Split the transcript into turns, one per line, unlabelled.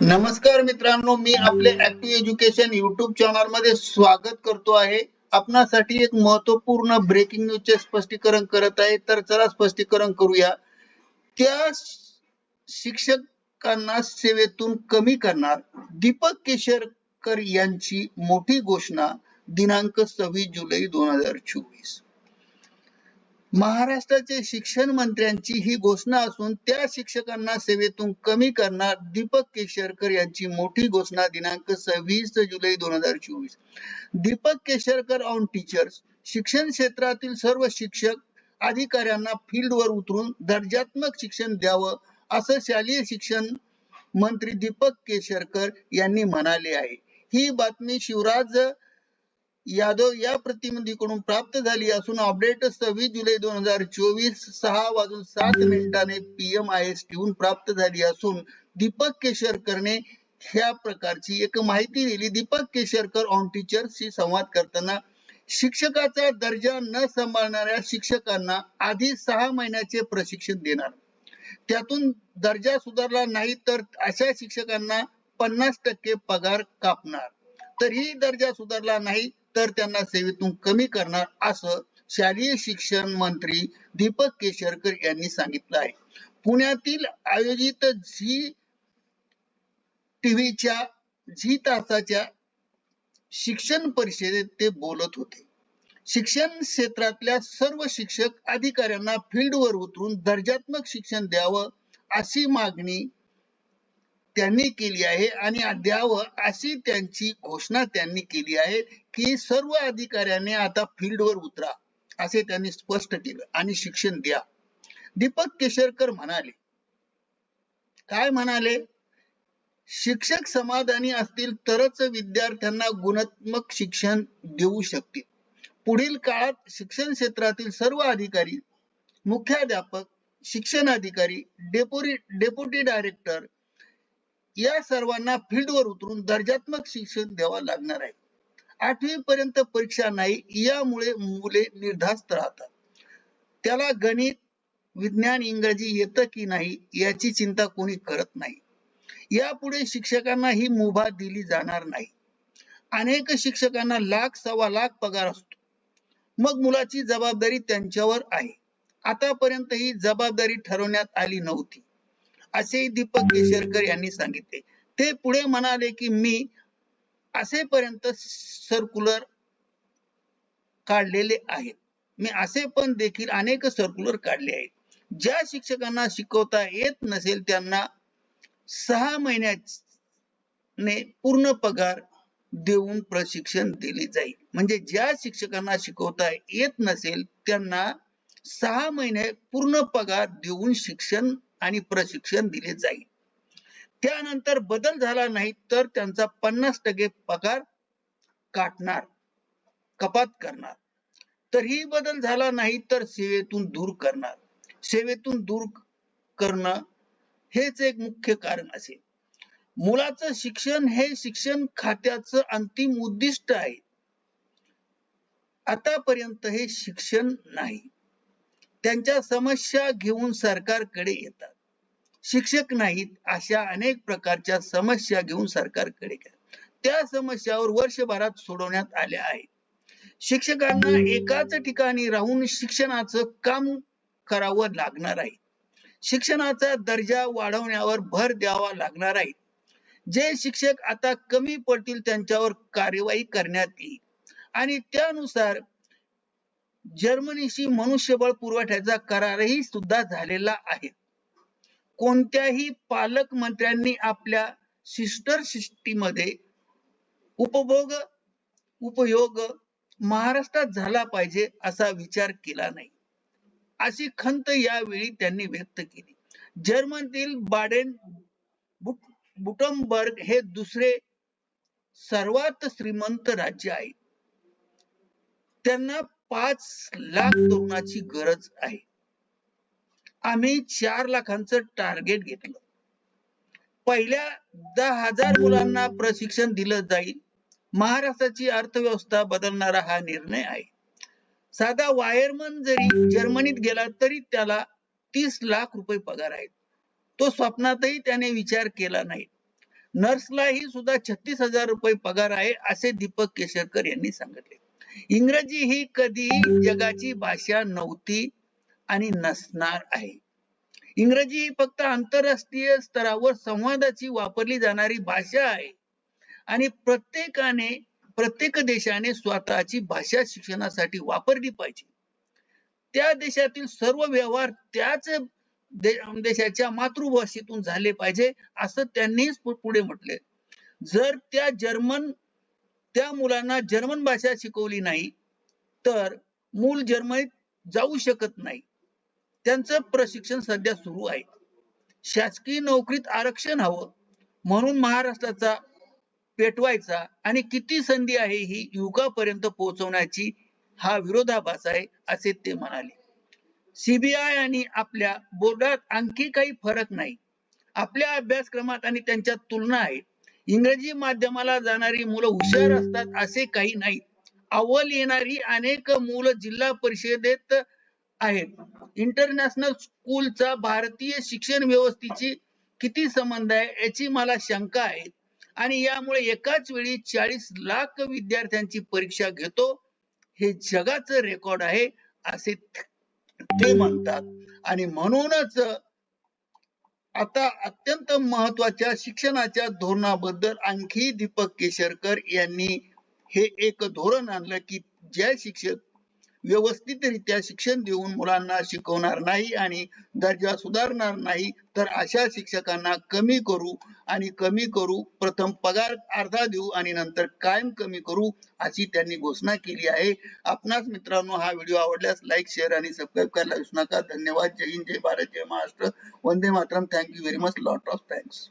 नमस्कार मित्रांनो मी आपले ऍक्टिव्ह एज्युकेशन युट्यूब चॅनलमध्ये स्वागत करतो आहे. आपणासाठी एक महत्त्वपूर्ण ब्रेकिंग न्यूजचे स्पष्टीकरण करत आहे. तर चला स्पष्टीकरण करूया. त्या शिक्षकांना सेवेतून कमी करणार दीपक केशरकर यांची मोठी घोषणा दिनांक सव्वीस जुलै दोन हजार चोवीस. महाराष्ट्राचे शिक्षण मंत्र्यांची ही घोषणा असून त्या शिक्षकांना सेवेतून कमी करणार दीपक केशरकर यांची मोठी घोषणा दिनांक सव्वीस जुलै दोन हजार चोवीस. दीपक केशरकर ऑन टीचर्स शिक्षण क्षेत्रातील सर्व शिक्षक अधिकाऱ्यांना फील्डवर उतरून दर्जात्मक शिक्षण द्यावं असं शालेय शिक्षण मंत्री दीपक केशरकर यांनी म्हणाले आहे. ही बातमी शिवराज यादव या प्रतिनिधीकडून प्राप्त झाली असून अपडेट सव्वीस जुलै दोन हजार चोवीस सहा वाजून सात मिनिटाने पीएम आय एस टीहून प्राप्त झाली असून दीपक केशरकरने ह्या प्रकारची एक माहिती दिली. दीपक केशरकर ऑन टीचर्सशी संवाद करताना शिक्षकाचा दर्जा न सांभाळणाऱ्या शिक्षकांना आधी सहा महिन्याचे प्रशिक्षण देणार. त्यातून दर्जा सुधारला नाही तर अशा शिक्षकांना पन्नास टक्के पगार कापणार. तरीही दर्जा सुधारला नाही तर त्यांना सेवेतून कमी करणार असं शालेय शिक्षण मंत्री दीपक केशरकर यांनी सांगितलं आहे. पुण्यातील आयोजित झी टीव्हीच्या झी तासाच्या शिक्षण परिषदेत ते बोलत होते. शिक्षण क्षेत्रातल्या सर्व शिक्षक अधिकाऱ्यांना फील्डवर उतरून दर्जात्मक शिक्षण द्यावं अशी मागणी त्यांनी केली आहे आणि द्यावं अशी त्यांची घोषणा त्यांनी केली आहे की सर्व अधिकाऱ्यांनी आता फील्डवर उतरा असे त्यांनी स्पष्ट केलं आणि शिक्षण द्या. दीपक केशरकर म्हणाले काय म्हणाले? शिक्षक समाधानी असतील तरच विद्यार्थ्यांना गुणात्मक शिक्षण देऊ शकतील. पुढील काळात शिक्षण क्षेत्रातील सर्व अधिकारी मुख्याध्यापक शिक्षण अधिकारी डेपोरी डेप्युटी डायरेक्टर या सर्वांना फील्डवर उतरून दर्जात्मक शिक्षण द्यावं लागणार आहे. आठवी पर्यंत परीक्षा नाही यामुळे मुले निर्धास्त राहतात. त्याला गणित विज्ञान इंग्रजी येतं की नाही याची चिंता कोणी करत नाही. यापुढे शिक्षकांना ही मुभा दिली जाणार नाही. अनेक शिक्षकांना लाख सव्वा लाख पगार असतो. मग मुलाची जबाबदारी त्यांच्यावर आहे. आतापर्यंत ही जबाबदारी ठरवण्यात आली नव्हती. असे दीपक केसरकर यांनी सांगितले. ते पुढे म्हणाले की मी असेपर्यंत सर्क्युलर काढलेले आहेत. मी असे पण देखील अनेक सर्क्युलर काढले आहेत. ज्या शिक्षकांना शिकवता येत नसेल त्यांना सहा महिन्याने पूर्ण पगार देऊन प्रशिक्षण दिले जाईल. म्हणजे ज्या शिक्षकांना शिकवता येत नसेल त्यांना सहा महिने पूर्ण पगार देऊन शिक्षण आणि प्रशिक्षण दिले जाईल. त्यानंतर बदल झाला नाही तर त्यांचा पन्नास टक्के पगार काटणार कपात करणार. तरीही बदल झाला नाही तर सेवेतून दूर करणार. सेवेतून दूर करणं हेच एक मुख्य कारण असेल मुलाचं शिक्षण हे शिक्षण खात्याचं अंतिम उद्दिष्ट आहे. आतापर्यंत हे शिक्षण नाही. त्यांच्या समस्या घेऊन सरकारकडे येतात. शिक्षक नाहीत अशा अनेक प्रकारच्या समस्या घेऊन सरकारकडे त्या समस्यावर वर्षभरात सोडवण्यात आल्या आहेत. शिक्षकांना एकाच ठिकाणी राहून शिक्षणाचं काम करावं लागणार आहे. शिक्षणाचा दर्जा वाढवण्यावर भर द्यावा लागणार आहे. जे शिक्षक आता कमी पडतील त्यांच्यावर कार्यवाही करण्यात येईल. आणि त्यानुसार जर्मनीशी मनुष्यबळ पुरवठ्याचा करारही सुद्धा झालेला आहे. कोणत्याही पालक मंत्र्यांनी आपल्या सिस्टर सिस्टीमध्ये उपभोग उपयोग महाराष्ट्रात झाला पाहिजे असा विचार केला नाही. अशी खंत यावेळी त्यांनी व्यक्त केली. जर्मनीतील बाडेन बुटमबर्ग हे दुसरे सर्वात श्रीमंत राज्य आहे. त्यांना पाच लाख तरुणाची गरज आहे. आम्ही चार लाखांचं टार्गेट घेतलं. पहिल्या दहा हजार मुलांना प्रशिक्षण दिलं जाईल. महाराष्ट्राची अर्थव्यवस्था बदलणारा हा निर्णय आहे. साधा वायरमन जरी जर्मनीत गेला तरी त्याला तीस लाख रुपये पगार आहेत. तो स्वप्नातही त्याने विचार केला नाही. नर्सलाही सुद्धा छत्तीस हजार रुपये पगार आहे असे दीपक केशरकर यांनी सांगितले. इंग्रजी ही कधी जगाची भाषा नव्हती आणि नसणार आहे. इंग्रजी ही फक्त आंतरराष्ट्रीय स्तरावर संवादाची वापरली जाणारी भाषा आहे. आणि प्रत्येकाने प्रत्येक देशाने स्वतःची भाषा शिक्षणासाठी वापरली पाहिजे. त्या देशातील सर्व व्यवहार त्याच दे- देशाच्या मातृभाषेतून झाले पाहिजे असं त्यांनीच पुढे म्हटले जर त्या जर्मन त्या मुलांना जर्मन भाषा शिकवली नाही तर मूल जर्मनीत जाऊ शकत नाही. त्यांचं प्रशिक्षण सध्या सुरू आहे. शासकीय नोकरीत आरक्षण हवं म्हणून महाराष्ट्राचा पेटवायचा आणि किती संधी आहे ही युवकापर्यंत पोहोचवण्याची हा विरोधाभास आहे असे ते म्हणाले. सीबीआय आणि आपल्या बोर्डात आणखी काही फरक नाही. आपल्या अभ्यासक्रमात आणि त्यांच्यात तुलना आहेत. इंग्रजी माध्यमाला जाणारी मुलं हुशार असतात असे काही नाही. अव्वल येणारी अनेक मुलं जिल्हा परिषदेत आहेत. इंटरनॅशनल स्कूलचा भारतीय शिक्षण व्यवस्थेची किती संबंध आहे याची मला शंका आहे. आणि यामुळे एकाच वेळी चाळीस लाख विद्यार्थ्यांची परीक्षा घेतो. हे जगाचं रेकॉर्ड आहे असे ते म्हणतात. आणि म्हणूनच आता अत्यंत महत्त्वाच्या शिक्षणाच्या धोरणाबद्दल आणखी दीपक केशरकर यांनी हे एक धोरण आणलं की ज्या शिक्षक व्यवस्थितरित्या शिक्षण देऊन मुलांना शिकवणार नाही आणि दर्जा सुधारणार नाही तर अशा शिक्षकांना कमी करू आणि कमी करू प्रथम पगार अर्धा देऊ आणि नंतर कायम कमी करू अशी त्यांनी घोषणा केली आहे. आपणास मित्रांनो हा व्हिडिओ आवडल्यास लाईक शेअर आणि सबस्क्राईब करायला विसरू नका. धन्यवाद. जय हिंद जय भारत जय महाराष्ट्र. वंदे Mataram. Thank you very much lot of thanks